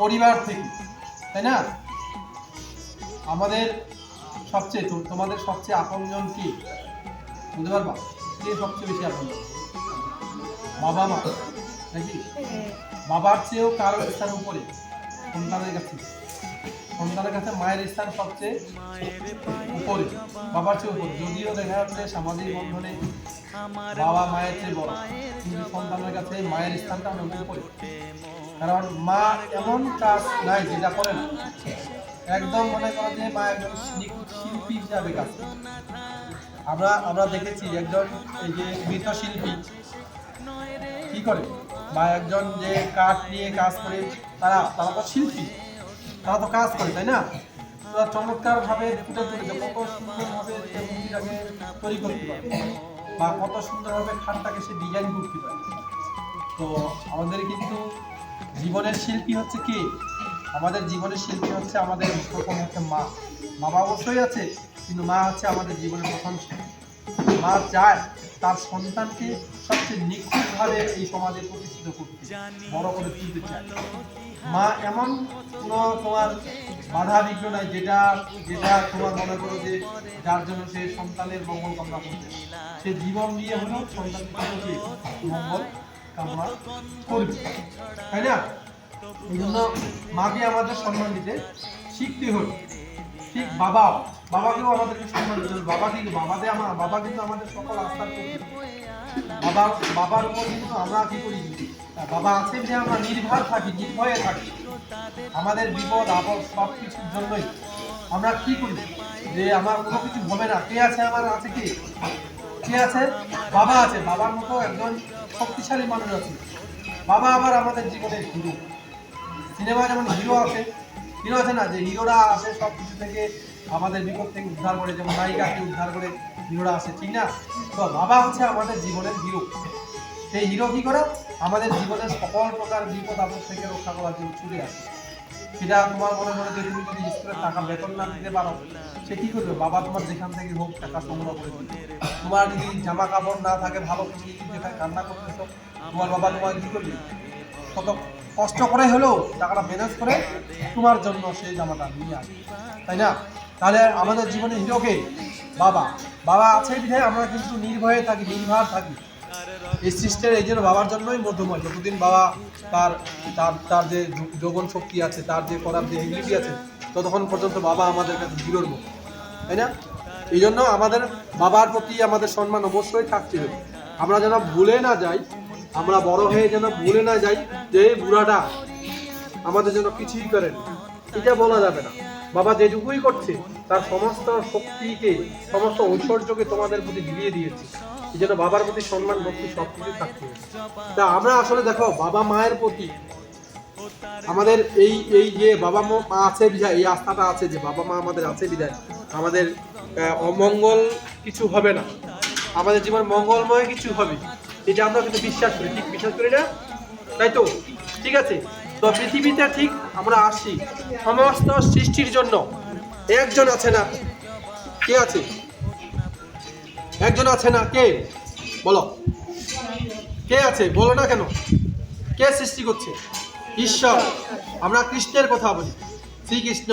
পরিবার থেকে, তাই না? আমাদের সবচেয়ে তোমাদের সবচেয়ে আপনজন কি? বুঝতে পারবা? কে সবচেয়ে বেশি আপনজন? বাবা, মা, নাকি? বাবার চেয়েও কারও স্থান উপরে, সন্তানের কাছে। সন্তানের কাছে মায়ের স্থান সবচেয়ে উপরে, বাবার চেয়ে উপরে। যদিও দেখা যাচ্ছে সামাজিক বন্ধনে বাবা মায়ের চেয়ে বড়, কিন্তু সন্তানের কাছে মায়ের স্থানটা অনেক উপরে। কারণ মা এমন কাজ নাই যেটা করে না একদম মনে করো যে মা একজন শিল্পী শিল্পী হিসাবে কাজ আমরা আমরা দেখেছি একজন এই যে মৃৎশিল্পী কি করে? বা একজন যে কাঠ নিয়ে কাজ করে, তারা তারা তো শিল্পী, তারা তো কাজ করে, তাই না? তারা চমৎকার ভাবে ফুটে তুলেছে কত সুন্দরভাবে তৈরি করতে পারে, বা কত সুন্দরভাবে খাটটাকে সে ডিজাইন করতে পারে। তো আমাদের কিন্তু জীবনের শিল্পী হচ্ছে কি? আমাদের জীবনের শিল্পী হচ্ছে আমাদের প্রথম হচ্ছে মা। বাবা অবশ্যই আছে, কিন্তু মা হচ্ছে আমাদের জীবনের প্রথম শিল্পী। মা চায় তার সন্তানকে সবচেয়ে নিখুঁতভাবে এই সমাজে প্রতিষ্ঠিত করতে, বড় করে তুলতে চায়। মা এমন কোনো তোমার বাধা বিঘ্ন নাই যেটা যেটা তোমার মনে করো যে যার জন্য সে সন্তানের মঙ্গল কামনা করবে সে জীবন নিয়ে হলেও সন্তানকে মঙ্গল তাই না? এই জন্য মাকে আমাদের সম্মান দিতে শিখতে হবে ঠিক বাবা বাবাকেও আমাদেরকে সম্মান দিতে হবে বাবা কিন্তু, বাবাতে আমার, বাবা কিন্তু আমাদের সকল আস্থার বাবা, বাবার উপর কিন্তু আমরা কি করি বাবা আছে যে আমরা নির্ভর থাকি, নির্ভয়ে থাকি। আমাদের বিপদ, আপদ সব কিছুর জন্যই আমরা কি করি? যে আমার কোনো কিছু হবে না। কে আছে আমার, আছে কি? কে আছে? বাবা আছে। বাবার মতো একজন শক্তিশালী মানুষ আছে। বাবা আবার আমাদের জীবনের হিরো সিনেমা যেমন হিরো আছে হিরো আছে না, যে হিরোরা আসে সব কিছু থেকে আমাদের বিপদ থেকে উদ্ধার করে, যেমন নায়িকাকে উদ্ধার করে হিরোরা আসে, ঠিক না? তো বাবা হচ্ছে আমাদের জীবনের হিরো। সেই হিরো কি করে? আমাদের জীবনের সকল প্রকার বিপদ আপদ থেকে রক্ষা করার জন্য ছুটে আসে। সেটা তোমার মনে মনে যে তুমি যদি স্কুলের টাকা বেতন না দিতে পারো, সে কি করবে? বাবা তোমার যেখান থেকে হোক টাকা সংগ্রহ করে তোমার যদি জামা কাপড় না থাকে, ভালো কিছু যেখানে কান্না করতেছো, তোমার বাবা তোমার কি করবে? কত কষ্ট করে হলেও টাকাটা ম্যানেজ করে তোমার জন্য সেই জামাটা নিয়ে আসবে। তাই না? তাহলে আমাদের জীবনে হিরোকে বাবা। বাবা আছে বিধায় আমরা কিন্তু নির্ভয়ে থাকি, নির্ভর থাকি। এই সৃষ্টির এই জন্য বাবার জন্যই মধ্যময়। যতদিন বাবা তার তার তার যে যৌবন শক্তি আছে, তার যে করার যে এবিলিটি আছে, ততক্ষণ পর্যন্ত বাবা আমাদের কাছে মতো তাই না? এই জন্য আমাদের বাবার প্রতি আমাদের সম্মান অবশ্যই থাকতে হবে। আমরা যেন ভুলে না যাই, আমরা বড় হয়ে যেন ভুলে না যাই যে বুড়াটা আমাদের জন্য কিছুই করেন এটা বলা যাবে না। বাবা যেটুকুই করছে, তার সমস্ত শক্তিকে, সমস্ত ঐশ্বর্যকে তোমাদের প্রতি বিলিয়ে দিয়েছে। জন্য বাবার প্রতি সম্মান, ভক্তি সব কিছু থাকতে তা আমরা আসলে দেখো, বাবা মায়ের প্রতি আমাদের এই এই যে বাবা মা আছে বিধায়, এই আস্থাটা আছে যে বাবা মা আমাদের আছে বিধায়, আমাদের অমঙ্গল কিছু হবে না। আমাদের জীবন মঙ্গলময় কিছু হবে। এটা আমরা কিন্তু বিশ্বাস করি। ঠিক বিশ্বাস করি না? তাই তো? ঠিক আছে? তো পৃথিবীতে ঠিক আমরা আসি। সমস্ত সৃষ্টির জন্য। একজন আছে না? কে আছে? একজন আছে না? কে? বলো। কে আছে? বলো না কেন? কে সৃষ্টি করছে? ঈশ্বর। আমরা কৃষ্ণের কথা বলি। শ্রীকৃষ্ণ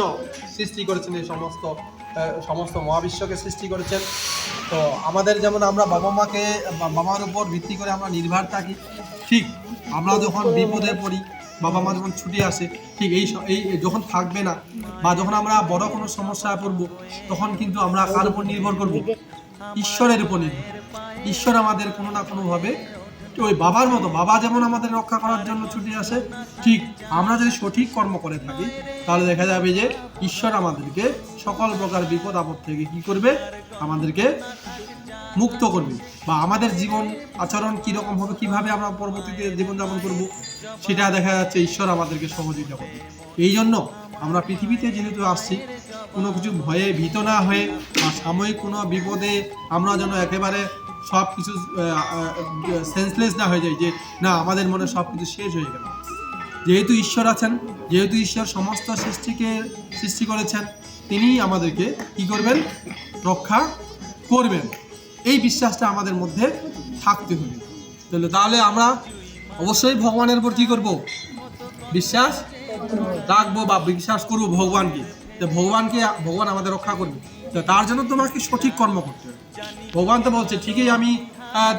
সৃষ্টি করেছেন এই সমস্ত সমস্ত মহাবিশ্বকে সৃষ্টি করেছেন। তো আমাদের যেমন আমরা বাবা মাকে বাবার উপর ভিত্তি করে আমরা নির্ভর থাকি, ঠিক আমরা যখন বিপদে পড়ি, বাবা মা যখন ছুটি আসে, ঠিক এই এই যখন থাকবে না, বা যখন আমরা বড় কোনো সমস্যায় পড়ব, তখন কিন্তু আমরা কার উপর নির্ভর করব? ঈশ্বরের উপর নির্ভর। ঈশ্বর আমাদের কোনো না কোনোভাবে ওই বাবার মতো, বাবা যেমন আমাদের রক্ষা করার জন্য ছুটে আসে, ঠিক আমরা যদি সঠিক কর্ম করে থাকি, তাহলে দেখা যাবে যে ঈশ্বর আমাদেরকে সকল প্রকার বিপদ আপদ থেকে কি করবে? আমাদেরকে মুক্ত করবে। বা আমাদের জীবন আচরণ কীরকম হবে, কীভাবে আমরা পরবর্তীতে জীবনযাপন করব, সেটা দেখা যাচ্ছে ঈশ্বর আমাদেরকে সহযোগিতা করবে। এই জন্য আমরা পৃথিবীতে যেহেতু আসছি কোনো কিছু ভয়ে ভীত না হয়ে বা সাময়িক কোনো বিপদে আমরা যেন একেবারে সব কিছু সেন্সলেস না হয়ে যায় যে না, আমাদের মনে সব কিছু শেষ হয়ে গেল। যেহেতু ঈশ্বর আছেন, যেহেতু ঈশ্বর সমস্ত সৃষ্টিকে সৃষ্টি করেছেন, তিনি আমাদেরকে কি করবেন? রক্ষা করবেন। এই বিশ্বাসটা আমাদের মধ্যে থাকতে হবে। তাহলে তাহলে আমরা অবশ্যই ভগবানের উপর কি করব? বিশ্বাস রাখব বা বিশ্বাস করব ভগবানকে। তো ভগবানকে, ভগবান আমাদের রক্ষা করবে। তো তার জন্য তোমাকে সঠিক কর্ম করতে হবে। ভগবান তো বলছে, ঠিকই আমি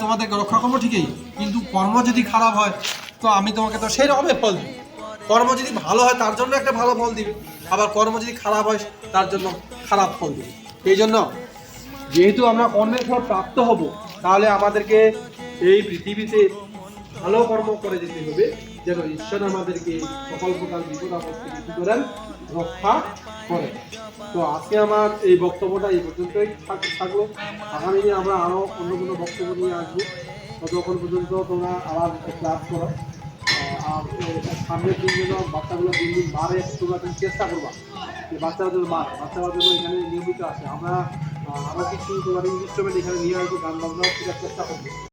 তোমাদেরকে রক্ষা করব ঠিকই, কিন্তু কর্ম যদি খারাপ হয়, তো আমি তোমাকে তো সেই রকমের ফল দিই কর্ম যদি ভালো হয়, তার জন্য একটা ভালো ফল দিবে। আবার কর্ম যদি খারাপ হয়, তার জন্য খারাপ ফল দিবে। এই জন্য যেহেতু আমরা কর্মের ফল প্রাপ্ত হব, তাহলে আমাদেরকে এই পৃথিবীতে ভালো কর্ম করে যেতে হবে। যেন ঈশ্বর আমাদেরকে সকল প্রকার বিপদ আপদ করেন রক্ষা করে তো আজকে আমার এই বক্তব্যটা এই পর্যন্তই থাক- থাকল। আগামী দিনে আমরা আরও অন্য কোনো বক্তব্য নিয়ে আসব। ততক্ষণ পর্যন্ত তোমরা আবার ক্লাস করো। আর সামনের দিন যেন বাচ্চাগুলো দিন দিন বাড়ে, তোমরা তুমি চেষ্টা করবা যে বাচ্চারা যেন বাড়ে। বাচ্চারা যেন এখানে নিয়মিত আসে। আমরা আমরা কিছু তোমার ইনস্ট্রুমেন্ট এখানে নিয়ে আসব, গান শেখার চেষ্টা করব।